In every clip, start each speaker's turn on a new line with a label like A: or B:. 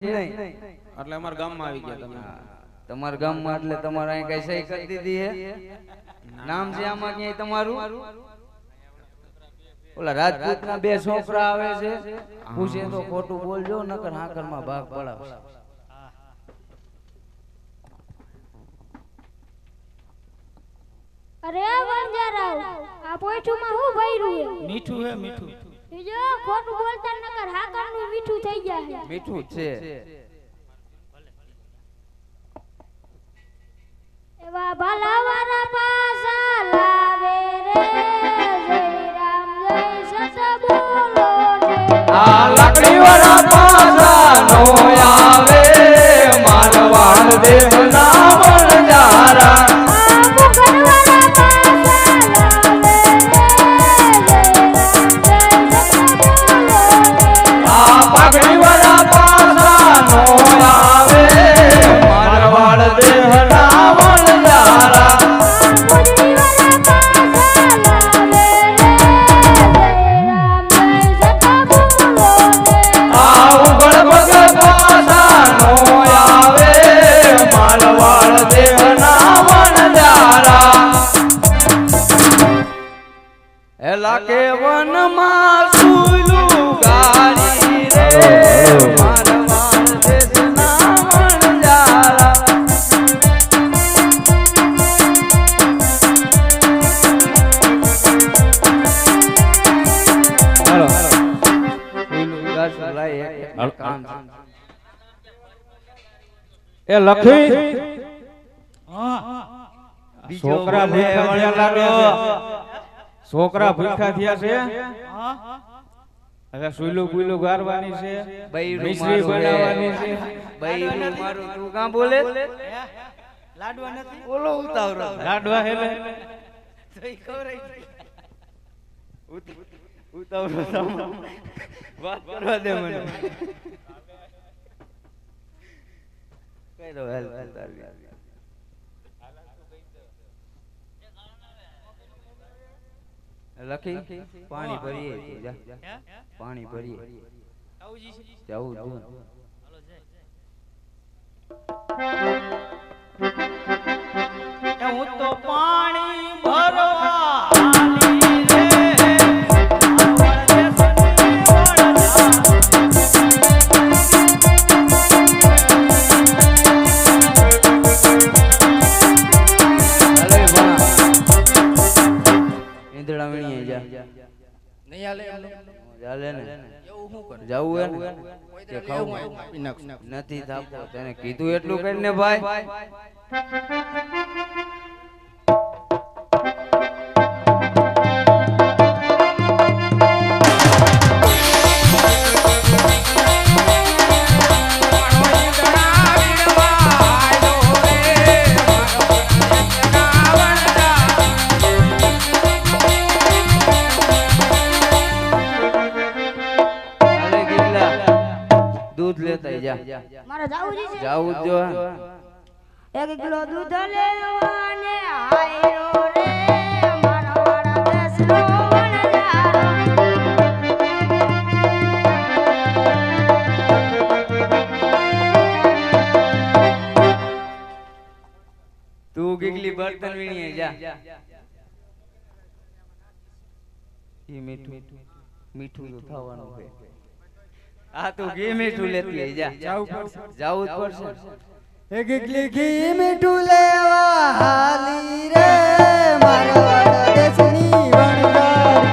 A: એટલે અમારા ગામમાં આવી ગયા તમે.
B: તમારા ગામમાં એટલે તમારે અહીં કઈ સહી કરી દીધી હે? નામ છે આમાં ક્યાંય તમારું? ઓલા રાજપૂત ના બે છોકરા આવે છે. પૂછે તો ખોટું બોલજો નકર હાકરમાં ભાગ પડાવશે.
C: અરે વંજારાવ આ પોઈઠુંમાં હું ભર્યું હે
A: મીઠું હે મીઠું.
C: બીજો ખોટું બોલતા નકર હાકારનું મીઠું થઈ જાય.
B: મીઠું છે.
C: એવા ભલાવારા પાસા લાવે રે જય રામ જય સત બોલો
B: આ લાકડી વાળા પાસા નો આવે મારવાડ દેવ ના વણજારા
A: એ લખી. છોકરા ભૂખ્યા લાગે છોકરા ભૂખ્યા થયા છે. હવે સુઈલું બુઈલું ગારવાની છે.
B: બૈરું
A: મિશ્રી બનાવવાની છે.
B: બૈરું મારું તું કાં બોલે?
D: લાડવા નથી.
B: બોલો ઉતાવળો.
A: લાડવા હેલે.
B: ઉતાવળો થામા. વાત કરવા દે મને. કઈ દો હેલ્પ ઉતારવી. લખી પાણી ભરીએ પાણી ભરીએ
D: જવું
B: જવું જોઈએ
D: હાલો જાય
E: એ હું તો પાણી ભરવા
B: ચાલે ને?
D: એવું શું કરે?
B: જવું હે ને? કે ખાવું નથી થાપતો. તને કીધું એટલું કરીને ભાઈ. દૂધ લેતા જા.
C: મારે જાવું જી છે.
B: જાવું જો.
C: એક કિલો દૂધ લેવાને આયરો રે મારા વાળા દેશનો
B: તું ગીગલી બર્તન વીણીએ જા. ઈ મીઠું મીઠું તો થવાનું છે. આ તું ઘી મીઠું લેતી આઈ જા. જાવું જ પડશે.
F: એક એકલી ઘી મીઠું લેવા હાલી રે. મારા દેશની વણઝાર.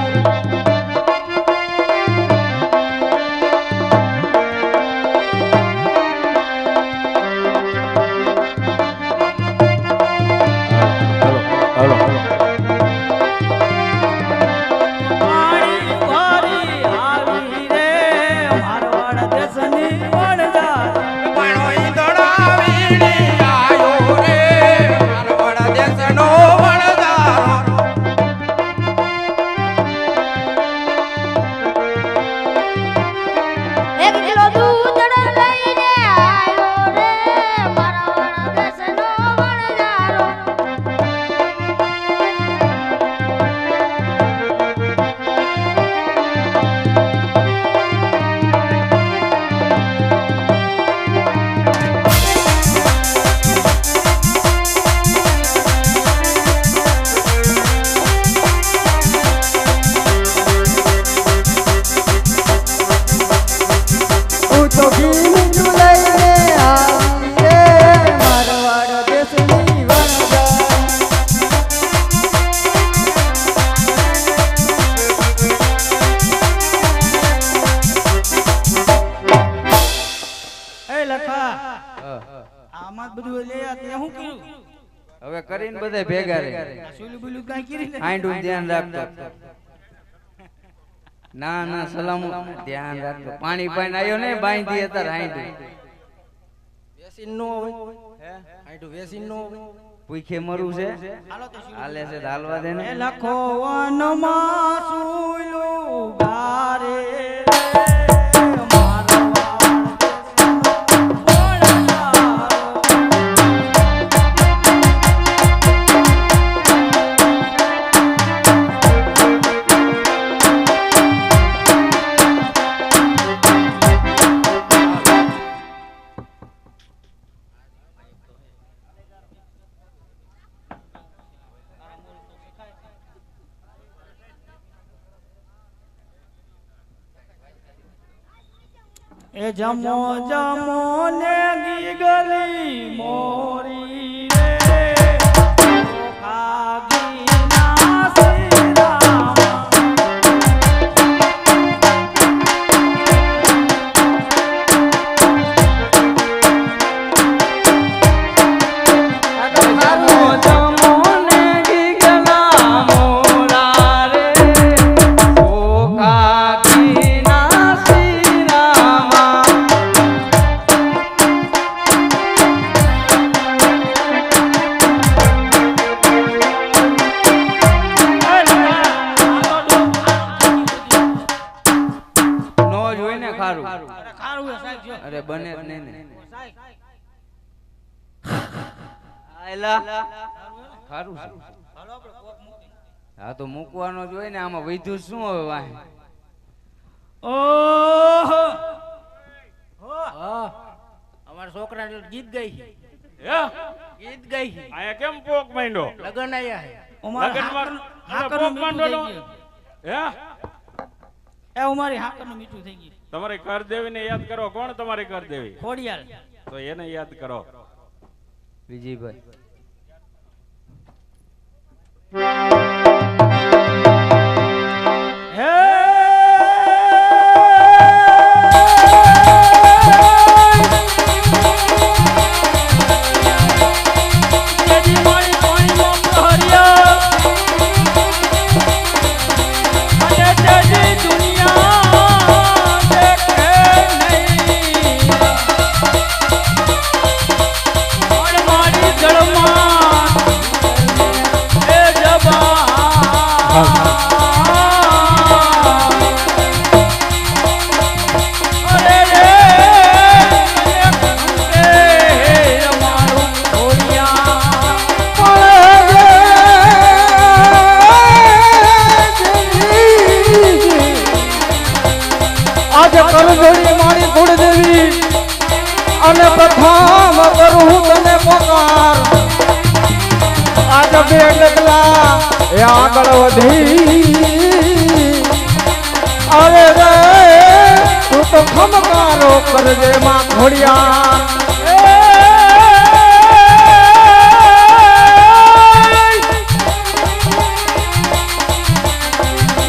E: આમાં બધું લે આ તે શું કર્યું?
F: હવે કરીને બધે ભેગા રે
E: આ સુલું બુલું કાંઈ કરી લે.
F: આંડું ધ્યાન રાખતો ના ના સલામ ધ્યાન રાખતો પાણી પાણી આવ્યો ને બાંધી અત્યારે આંડું
G: વેસીન નો હોય. આઈટુ વેસીન નો હોય.
F: પૂખે મરું છે.
E: હાલો
F: છે હાલવા દે ને.
E: લખો વનમાં સુલું ગારે એ જમો જમો ને ગીગલી મોરી
F: ખારું છે.
E: હાલો આપણે કોક મૂકી.
F: હા તો મૂકવાનો જ હોય ને આમાં વૈધું શું હવે વાહે?
E: ઓહો!
G: હા અમારા છોકરા ગીત ગઈ.
D: હે?
G: ગીત ગઈ.
D: આયા કેમ પોક માંડ્યો?
G: લગન આયા
D: લગનમાં પોક માંડો હે?
E: એ ઉમારી હાકરનું મીઠું થઈ ગયું.
D: તમારી કરદેવીને યાદ કરો. કોણ તમારી કરદેવી?
E: ખોડિયાલ.
D: તો એને યાદ કરો.
F: વિજયભાઈ.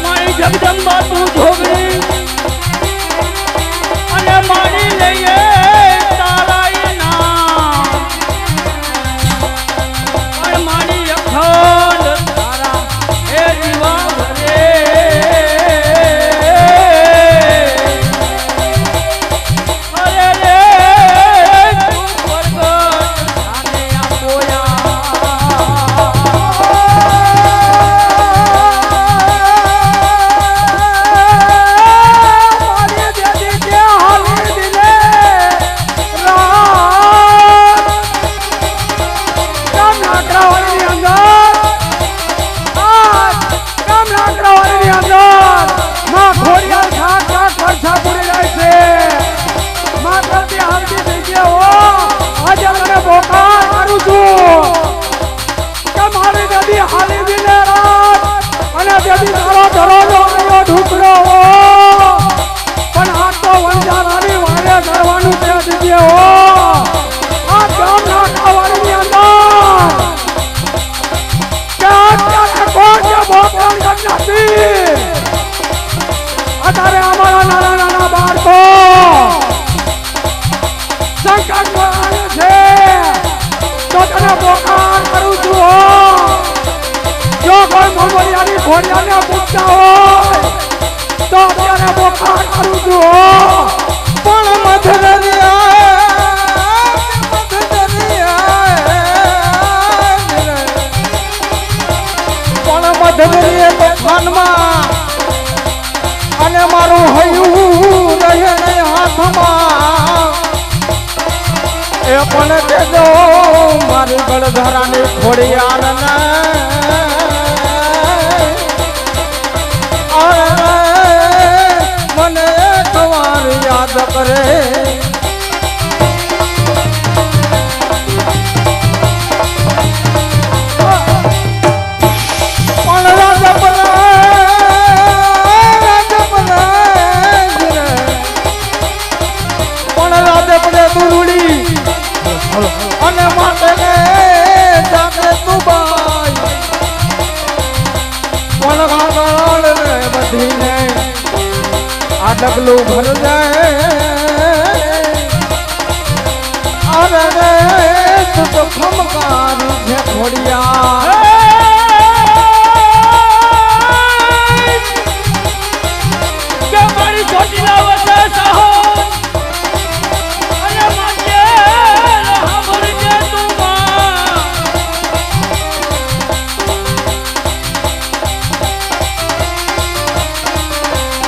E: મારી
H: જગદંબા તું જોગણી અને મારી લઈએ ઢોકરો પણ આ તો વંજારાની વાડે
E: કરવાનું છે દીદી હો. આ ગામ નાખા વાળીની અંદર કોણ છે ભોગવાન નથી અત્યારે અમારા નાના નાના બાળકો
F: સંકટમાં આવે છે. તો તને પોકાર કરું છું જો કોઈ મોમરિયાની ઘોડિયાને પૂછતા હોય તો અત્યારે પોકાર કરું છું હો પણ પણ મધવરીએ તોફાનમાં અને મારું હૈયું રહે નહીં હાથમાં. એ પણ દેજો મારી ગળધરાની ખોડિયાળને દુરુડી. અને માટે જાગે તું બાઈ પણ ગાગળ બધીને આ ડગલું ભર ખમકારી છે ખોડિયા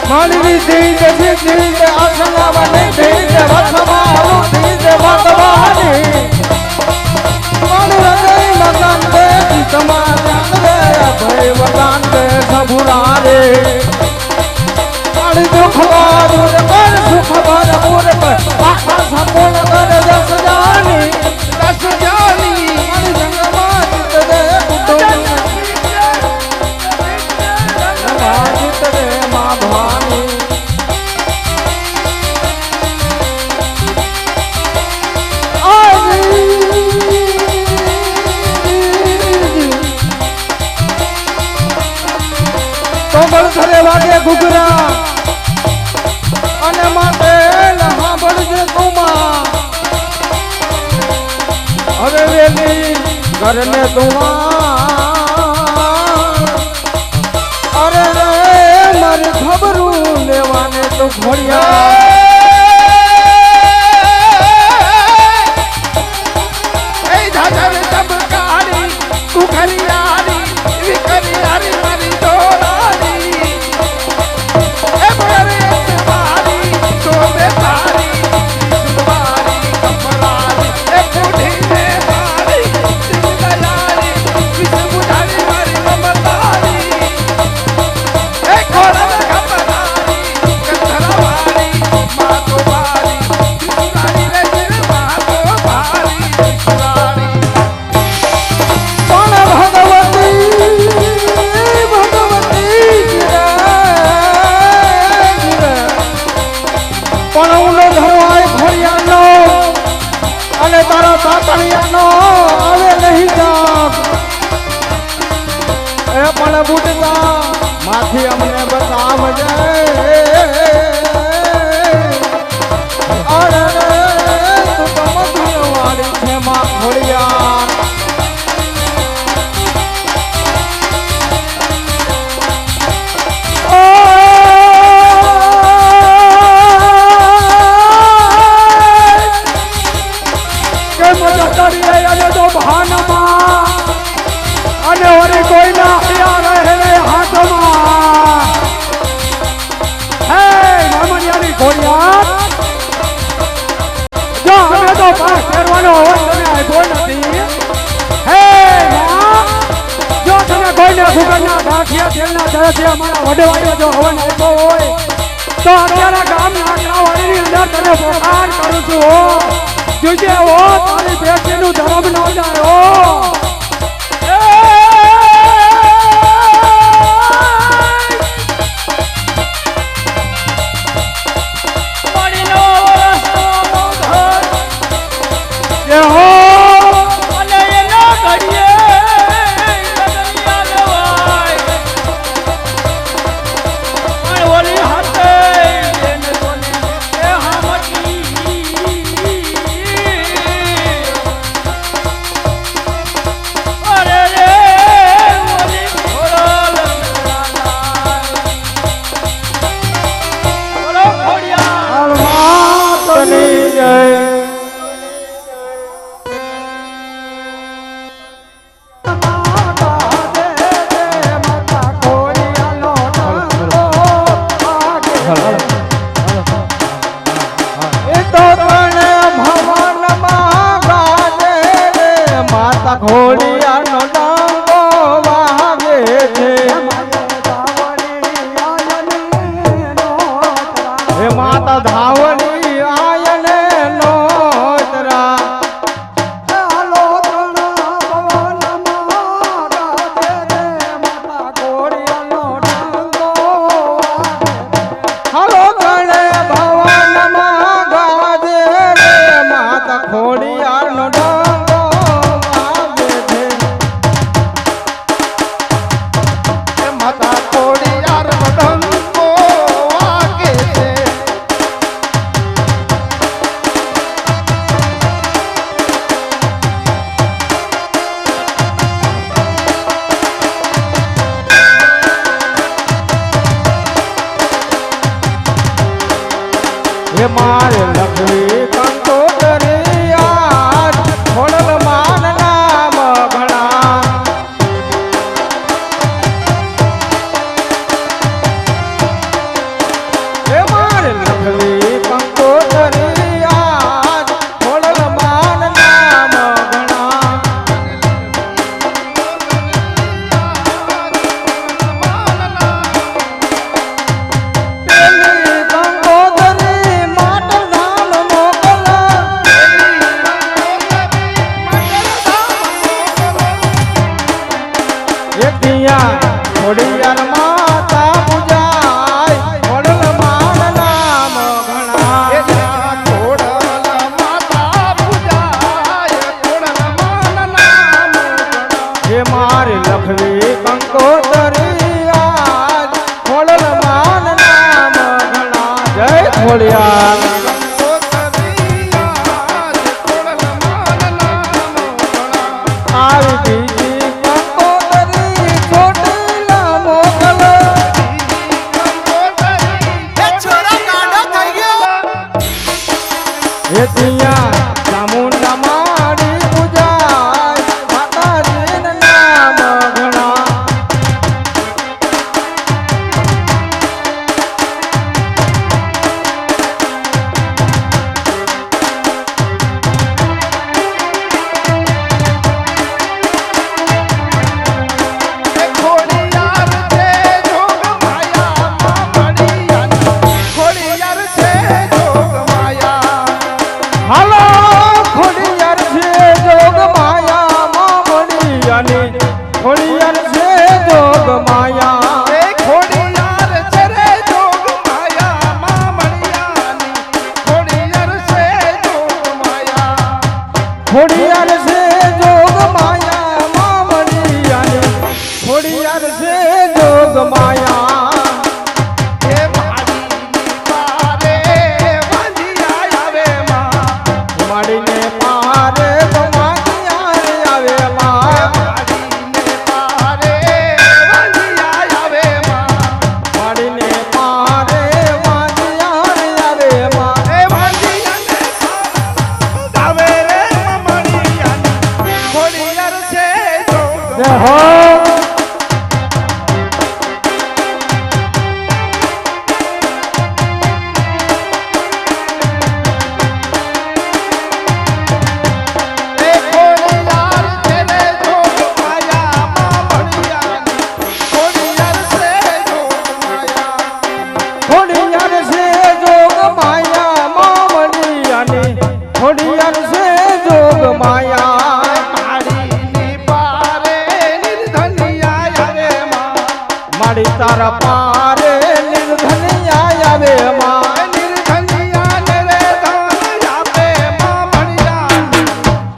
F: માનવી આસનાવને દીદ વખમાલું રે કર દસ જાની. દસ જાની. વાગે ઘૂઘરા. અને માટે સાંભળજે તુમા. હવે વેલી ઘરને તુમા. અરે રે, મારી ખબરું લેવાને તો ઘોડિયા. પણ પાસ કરવાનો હોય તને આવ્યો નથી. હે જો તમે કોઈને ભૂગરના ગાંઠિયા તેલના તરફથી અમારા વડવાઈઓ જો હવન આપ્યો હોય, તો અત્યારે ગામના આંકડાવાળીની અંદર તને પોકાર કરું છું, હો. જોજે હો, તારી બેટીનું ધર્મ ન જાય હો.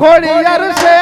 F: ঘড়িয়ার সে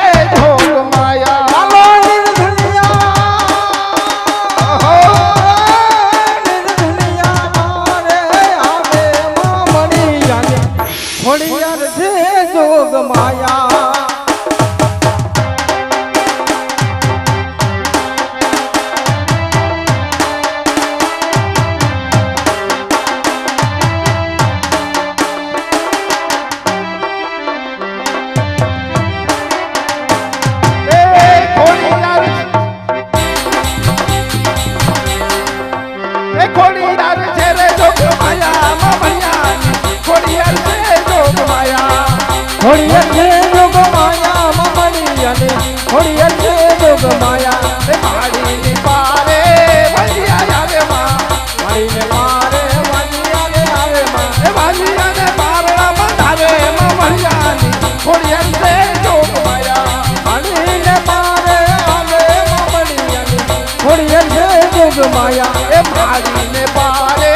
F: માયા
G: એ મારીને પારે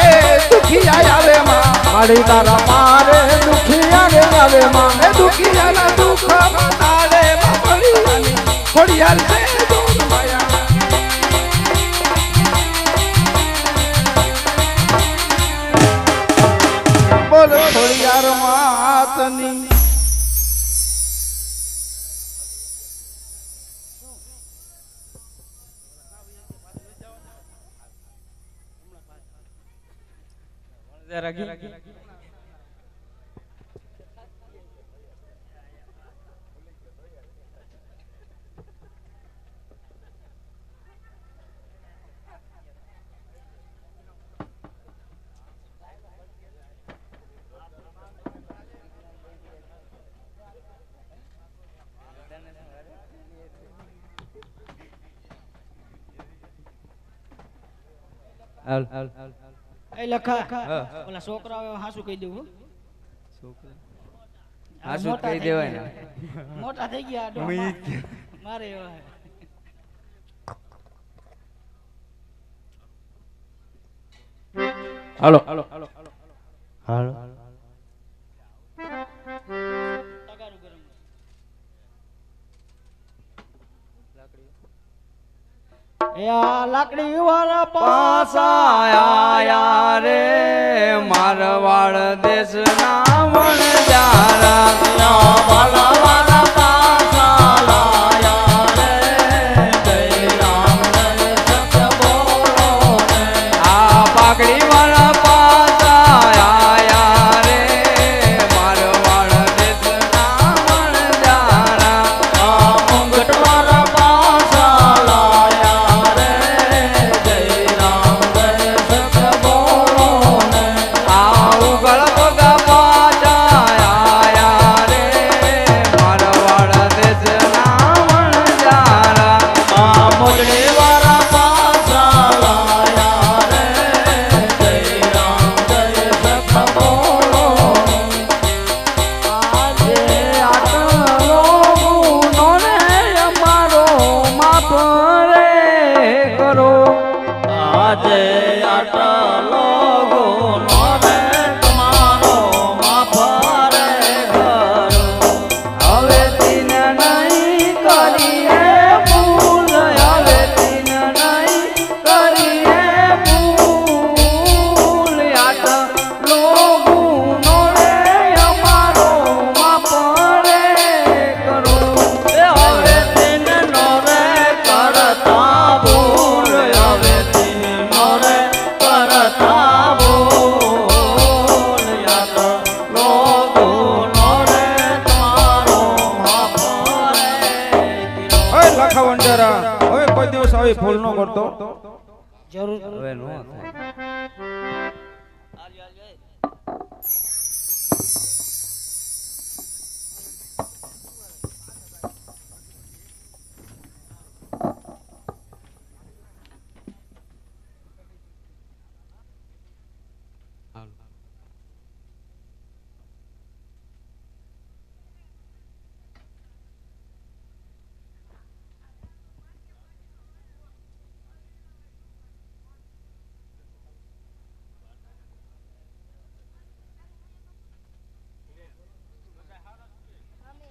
G: દુખિયા આવે માં.
F: મારી
G: તારા પારે દુખિયા
F: રે આવે માં
G: એ દુખિયાના દુખ તારે ખોડિયાર છે
B: હાલ
E: એ લખા. ઓલા છોકરાઓ હાસુ કહી દઉં
B: છોકરા. શું કહી દેવાય ને.
E: મોટા થઈ ગયા. મારે એવા.
A: હાલો.
B: પાસા આયા રે મારવાડ દેશના વણજારા વાલા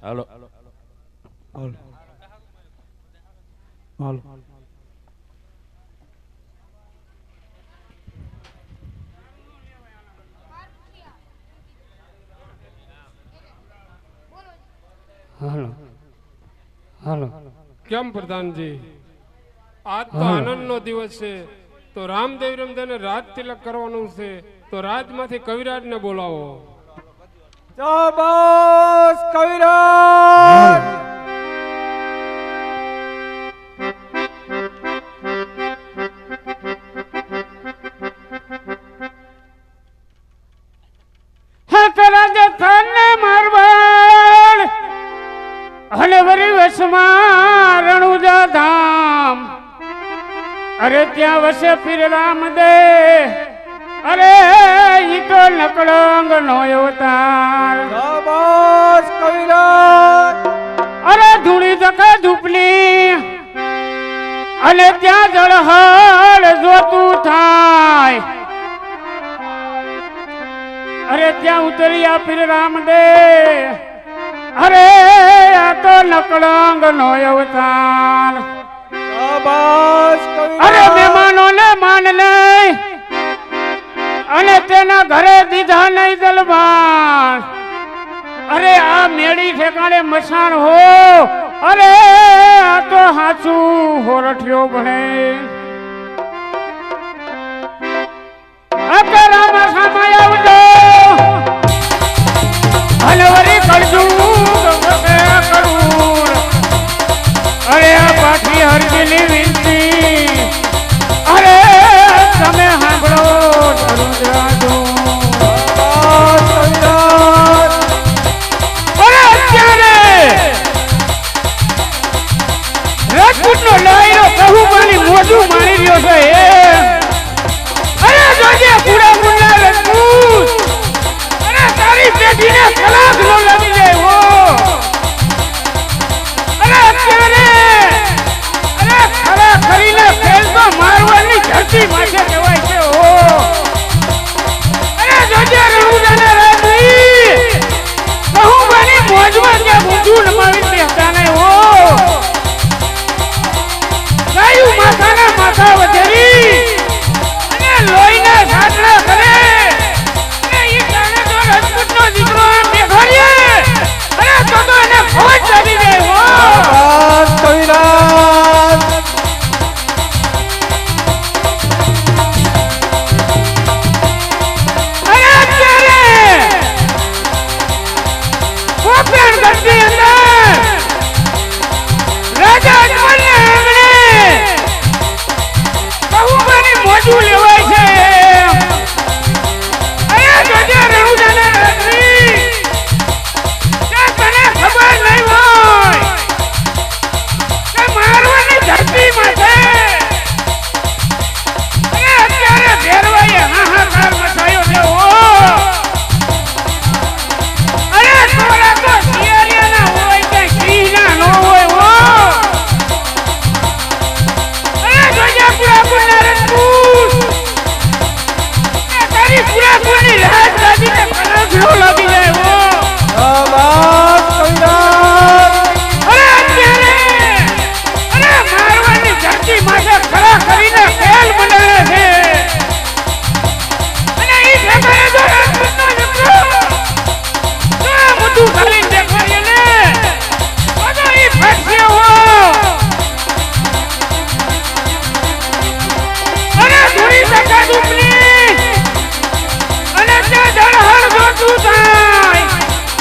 A: હાલો.
I: હાલો. હાલો. કેમ પ્રધાનજી? આજ તો આનંદનો દિવસ છે. તો રામદેવ રમજાને રાજ તિલક કરવાનું છે. તો રાજમાંથી કવિરાજને બોલાવો.
J: બસ કવિરાજ
I: અરે ત્યાં વસે ફિર રામ દે અરે ઈ તો નકળંગ નો અવતાર.
J: બસ કવિરાજ.
I: અરે ધૂળી જકે ધૂપલી અને ત્યાં જળહળ જોતું થાય. અરે ત્યાં ઉતર્યા પીર રામદેવ અરે આ તો નકળંગ નો અવતાર. અરે મહેમાનો ને માન લઈ અને તેના ઘરે દીધા નહીં દલબાર. અરે, આ મેળી ઠેકાણે મસાણ હો. અરે, આ તો હાચું હોરઠિયો ભણે અકરામાં સમય આવજો. હલવરી বসে